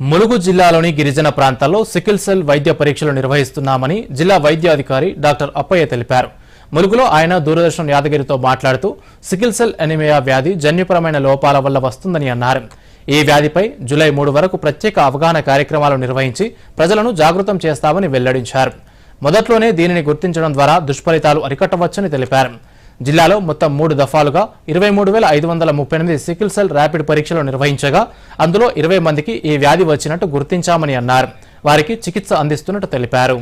ములుగు జిల్లాలోని గిరిజన ప్రాంతాల్లో సికిల్ సెల్ వైద్య పరీక్షలు నిర్వహిస్తున్నామని జిల్లా వైద్యాధికారి డాక్టర్ అప్పయ్య తెలిపారు. ములుగులో ఆయన దూరదర్శన్ యాదగిరితో మాట్లాడుతూ సికిల్ సెల్ ఎనిమియా వ్యాధి జన్యుపరమైన లోపాల వల్ల వస్తుందని అన్నారు. ఈ వ్యాధిపై జూలై మూడు వరకు ప్రత్యేక అవగాహన కార్యక్రమాలు నిర్వహించి ప్రజలను జాగృతం చేస్తామని వెల్లడించారు. మొదట్లోనే దీనిని గుర్తించడం ద్వారా దుష్ఫలితాలు అరికట్టవచ్చని తెలిపారు. జిల్లాలో మొత్తం మూడు దఫాలుగా ఇరవై మూడు వేల ఐదు వందల ముప్పై ఎనిమిది సికిల్ సెల్ ర్యాపిడ్ పరీక్షలు నిర్వహించగా అందులో ఇరవై మందికి ఈ వ్యాధి వచ్చినట్టు గుర్తించామని అన్నారు. వారికి చికిత్స అందిస్తున్నట్టు తెలిపారు.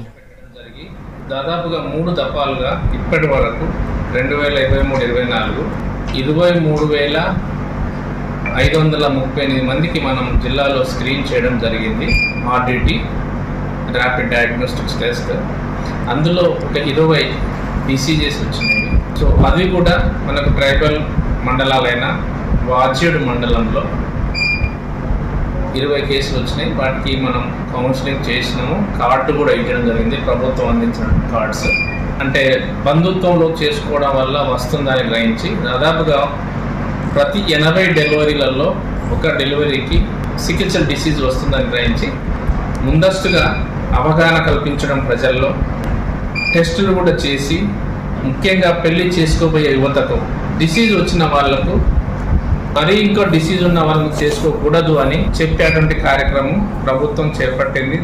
దాదాపుగా మూడు దఫాలుగా ఇప్పటి వరకు రెండు వేల ఇరవై మూడు ఇరవై నాలుగు ఇరవై మూడు వేల ఐదు వందల ముప్పై ఎనిమిది మందికి మనం జిల్లాలో స్క్రీన్ చేయడం జరిగింది. RDT rapid diagnostics test. అందులో ఒక ఇరవై డిసీజెస్ వచ్చినాయి. సో అవి కూడా మనకు ట్రైబల్ మండలాలైన వాచ్యుడు మండలంలో ఇరవై కేసులు వచ్చినాయి. వాటికి మనం కౌన్సిలింగ్ చేసినాము. కార్డు కూడా ఇవ్వడం జరిగింది. ప్రభుత్వం అందించిన కార్డ్స్. అంటే బంధుత్వంలో చేసుకోవడం వల్ల వస్తుందని గ్రహించి దాదాపుగా ప్రతి ఎనభై డెలివరీలలో ఒక డెలివరీకి సికిత్సల్ డిసీజ్ వస్తుందని గ్రహించి ముందస్తుగా అవగాహన కల్పించడం ప్రజల్లో టెస్టులు కూడా చేసి ముఖ్యంగా పెళ్ళి చేసుకోబోయే యువతకు డిసీజ్ వచ్చిన వాళ్ళకు మరి ఇంకో డిసీజ్ ఉన్న వాళ్ళని చేసుకోకూడదు అని చెప్పేటువంటి కార్యక్రమం ప్రభుత్వం చేపట్టింది.